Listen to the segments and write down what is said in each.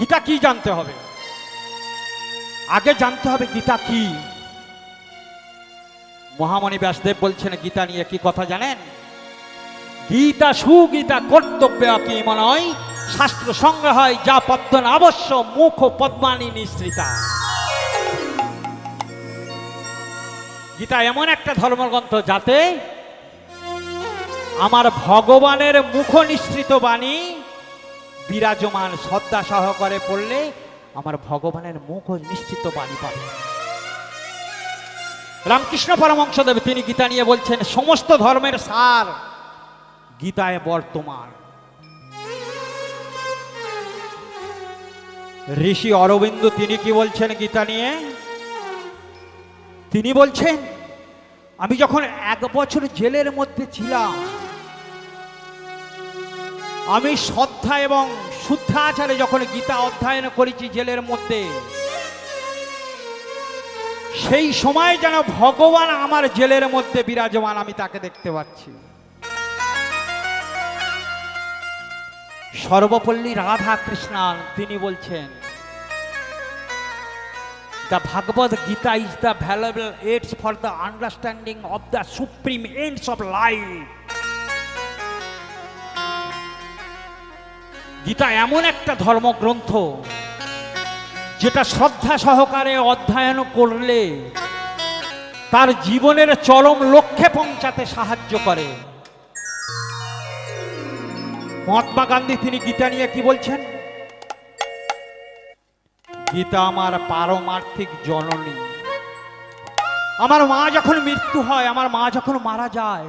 গীতা কি জানতে হবে? আগে জানতে হবে গীতা কি? মহামণি ব্যাসদেব বলছেন, গীতা নিয়ে কি কথা জানেন? গীতা সুগীতা কর্তব্য কি মনয়, শাস্ত্র সংগ্রহ হয় যা পদ্মন অবশ্য মুখ পদ্মানি নিঃসৃতা। গীতা এমন একটা ধর্মগ্রন্থ যাতে আমার ভগবানের মুখ নিঃসৃত বাণী বিরাজমান শ্রদ্ধা সহকারে পড়লে আমার ভগবানের মুখ নিশ্চিত বাণী পাবে। রামকৃষ্ণ পরমংসদেব তিনি গীতা নিয়ে বলছেন, সমস্ত ধর্মের সার গীতায় বর্তমান। ঋষি অরবিন্দ, তিনি কি বলছেন গীতা নিয়ে? তিনি বলছেন, আমি যখন এক বছর জেলের মধ্যে ছিলাম আমি শ্রদ্ধা এবং শুদ্ধাচারে যখন গীতা অধ্যয়ন করেছি জেলের মধ্যে, সেই সময় যেন ভগবান আমার জেলের মধ্যে বিরাজমান, আমি তাকে দেখতে পাচ্ছি। সর্বপল্লী রাধা কৃষ্ণান তিনি বলছেন the Bhagavad Gita is the valuable aids for the understanding of the supreme ends of life Gita এমন একটা ধর্মগ্রন্থ যেটা শ্রদ্ধা সহকারে অধ্যয়ন করলে তার জীবনের চরম লক্ষ্যে পৌঁছাতে সাহায্য করে। মহাত্মা গান্ধী তিনি গীতা নিয়ে কি বলছেন? গীতা আমার পারমার্থিক জননী। আমার মা যখন মৃত্যু হয়, আমার মা যখন মারা যায়,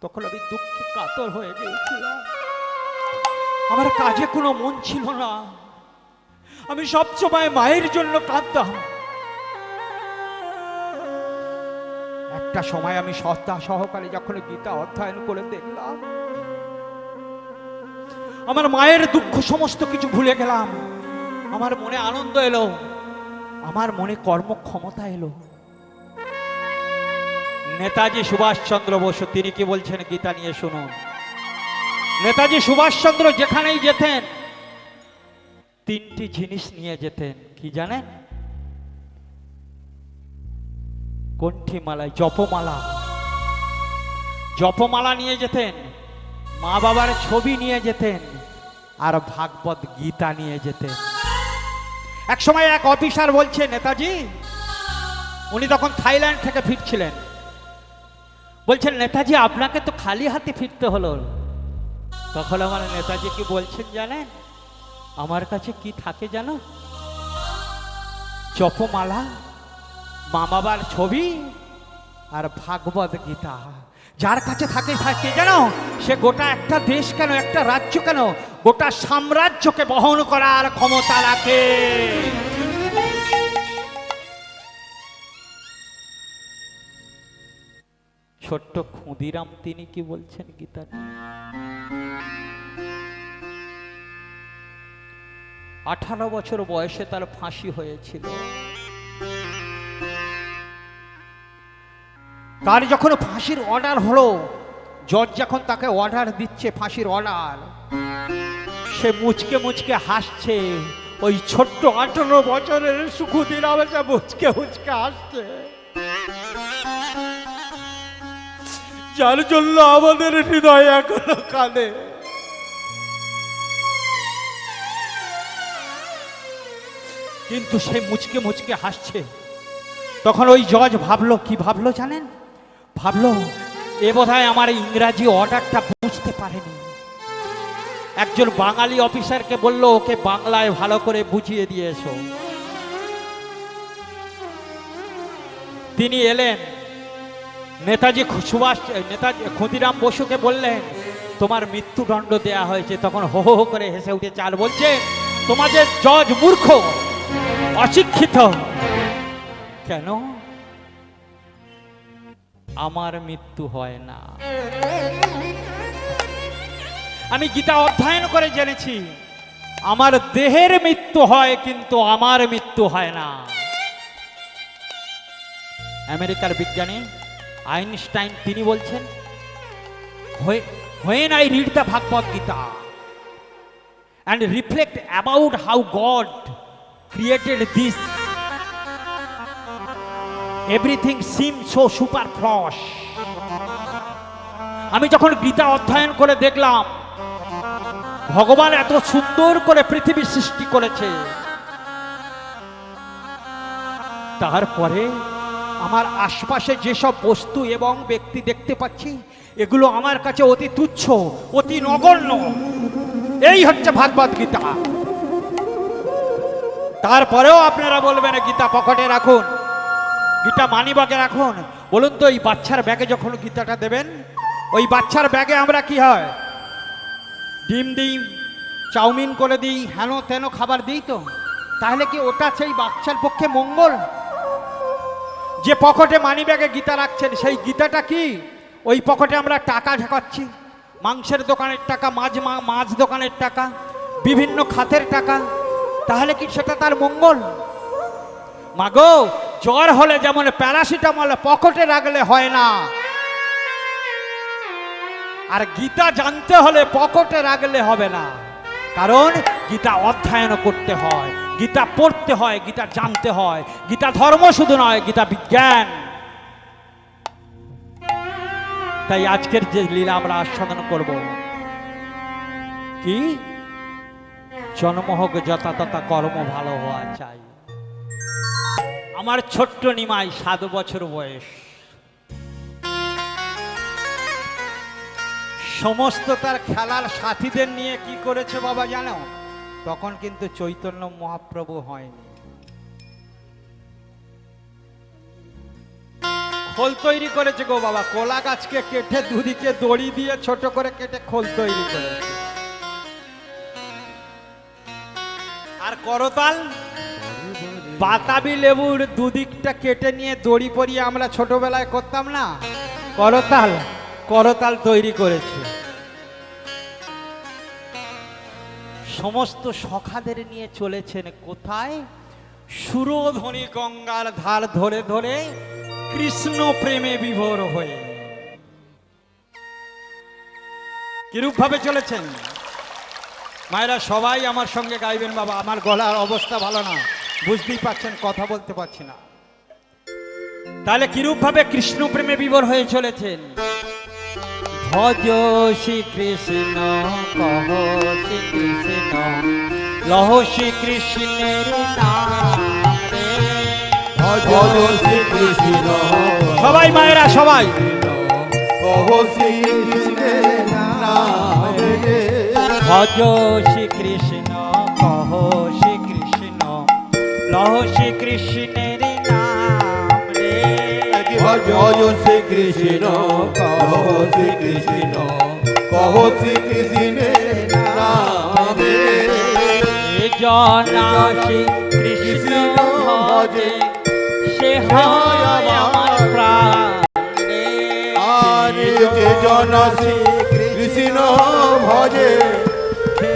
তখন আমি দুঃখে কাতর হয়ে গিয়েছিলাম। আমার কাজে কোনো মন ছিল না। আমি সবসময় মায়ের জন্য কাঁদতাম। একটা সময় আমি শ্রদ্ধা সহকারে যখন গীতা অধ্যয়ন করে দেখলাম, আমার মায়ের দুঃখ সমস্ত কিছু ভুলে গেলাম। আমার মনে আনন্দ এলো, আমার মনে কর্মক্ষমতা এলো। নেতাজি সুভাষচন্দ্র বসু, তিনি কি বলছেন গীতা নিয়ে শুনুন। নেতাজি সুভাষচন্দ্র যেখানেই যেতেন, তিনটি জিনিস নিয়ে যেতেন, কি জানেন? কণ্ঠিমালায় জপমালা। জপমালা নিয়ে যেতেন, মা বাবার ছবি নিয়ে যেতেন, আর ভাগবত গীতা নিয়ে যেতেন। এক সময় এক অফিসার বলছে, নেতাজি, উনি তখন থাইল্যান্ড থেকে ফিরছিলেন। বলছেন, নেতাজি, আপনাকে তো খালি হাতে ফিরতে হলো। তখন আমার নেতাজি কি বলছেন জানেন? আমার কাছে কি থাকে জানো? চপমালা মা বাবার ছবি আর ভাগবত গীতা। যার কাছে থাকে থাকে জানো? সে গোটা একটা দেশ কেন, একটা রাজ্য কেন, গোটা সাম্রাজ্যকে বহন করার ক্ষমতা রাখে। ছোট্ট ক্ষুদিরাম, তিনি কি বলছেন গীতা আঠারো বছর বয়সে তার ফাঁসি হয়েছিল। তার যখন ফাঁসির অর্ডার হলো, জজ যখন তাকে অর্ডার দিচ্ছে ফাঁসির অর্ডার, সে মুচকে মুচকে হাসছে, ওই ছোট্ট আঠারো বছরের সুখুদিন সে মুচকে মুচকে হাসছে। যার জন্য আমাদের হৃদয় এখনও কাঁদে কিন্তু সে মুচকে মুচকে হাসছে। তখন ওই জজ ভাবলো, কি ভাবলো জানেন? ভাবলো, এ বোধহয় আমার ইংরাজি অর্ডারটা বুঝতে পারেনি। একজন বাঙালি অফিসারকে বলল, ওকে বাংলায় ভালো করে বুঝিয়ে দিয়ে এসো। তিনি এলেন। নেতাজি সুভাষ নেতাজি ক্ষুদিরাম বসুকে বললেন, তোমার মৃত্যুদণ্ড দেয়া হয়েছে। তখন হো হো করে হেসে উঠে চাল বলছে, তোমাদের জজ মূর্খ! অশিক্ষিত। কেন? আমার মৃত্যু হয় না। আমি গীতা অধ্যয়ন করে জেনেছি, আমার দেহের মৃত্যু হয় কিন্তু আমার মৃত্যু হয় না। আমেরিকার বিজ্ঞানী আইনস্টাইন, তিনি বলছেন when I read the Bhagavad Gita. And reflect about how God created this. Everything seems so superfluous. আমি যখন গীতা অধ্যয়ন করে দেখলাম, ভগবান এত সুন্দর করে পৃথিবী সৃষ্টি করেছে তারপরে আমার আশপাশে যেসব বস্তু এবং ব্যক্তি দেখতে পাচ্ছি, এগুলো আমার কাছে অতি তুচ্ছ, অতি নগণ্য এই হচ্ছে ভাগবত গীতা তারপরেও আপনারা বলবেন, গীতা পকেটে রাখুন, গীতা মানিবাগে রাখুন। বলুন তো, এই বাচ্চার ব্যাগে যখন গীতাটা দেবেন, ওই বাচ্চার ব্যাগে আমরা কি হয়? ডিম দিই, চাউমিন করে দিই, হেন তেন খাবার দিই তো? তাহলে কি ওটা সেই বাচ্চার পক্ষে মঙ্গল? যে পকেটে মানি ব্যাগে গীতা রাখছেন, সেই গীতাটা কি? ওই পকেটে আমরা টাকা ঢাকাচ্ছি, মাংসের দোকানের টাকা, মাছ মাছ দোকানের টাকা, বিভিন্ন খাতের টাকা তাহলে কি সেটা তার মঙ্গল? মাগো, জ্বর হলে যেমন প্যারাসিটামল পকেটে রাখলে হয় না। আর গীতা জানতে হলে পকেটে রাখলে হবে না। কারণ গীতা অধ্যয়ন করতে হয়, গীতা পড়তে হয়, গীতা জানতে হয়। গীতা ধর্ম শুধু নয়, গীতা বিজ্ঞান। তাই আজকের যে লীলা আমরা আস্বাদন করব। কি? জন্ম হোক যথা তথা কর্ম ভালো হওয়া চাই। আমার ছোট্ট নিমাই সাত বছর বয়স। সমস্ত তার খেলার সাথীদের নিয়ে কি করেছে বাবা জানো? তখন কিন্তু চৈতন্য মহাপ্রভু হয়নি। খোল তৈরি করেছে গো বাবা। কোলা গাছকে কেটে দুদিকে দড়ি দিয়ে ছোট করে কেটে খোল তৈরি করেছে। আর করতাল বাতাবি লেবুর দুদিকটা কেটে নিয়ে দড়ি পরিয়ে আমরা ছোটবেলায় করতাম না? করতাল করতাল তৈরি করেছে। সমস্ত সখাদের নিয়ে চলেছেন কোথায়? সুরধ্বনি গঙ্গার ধার ধরে ধরে কৃষ্ণ প্রেমে বিভোর হয়ে। কিরূপ ভাবে চলেছেন? মায়েরা সবাই আমার সঙ্গে গাইবেন বাবা আমার গলার অবস্থা ভালো না। বুঝতেই পারছেন কথা বলতে পারছি না। তাহলে কিরূপ ভাবে কৃষ্ণ প্রেমে বিভোর হয়ে চলেছেন? ভজ শ্রী কৃষ্ণ কহ শ্রী কৃষ্ণ লহ শ্রী কৃষ্ণের ভজ শ্রী সবাই মায়েরা সবাই। কহ রে ভজ শ্রী কৃষ্ণ কহ শ্রী কৃষ্ণ লহ শ্রী কৃষ্ণের নাম রে ভজ শ্রী কৃষ্ণ কহ শ্রী কৃষ্ণ কহ শ্রী কৃষ্ণের নাম রে জনা শ্রী কৃষ্ণ ভজে সে হয় আমার প্রাণ রে। আর যে জন শ্রী কৃষ্ণ ভজে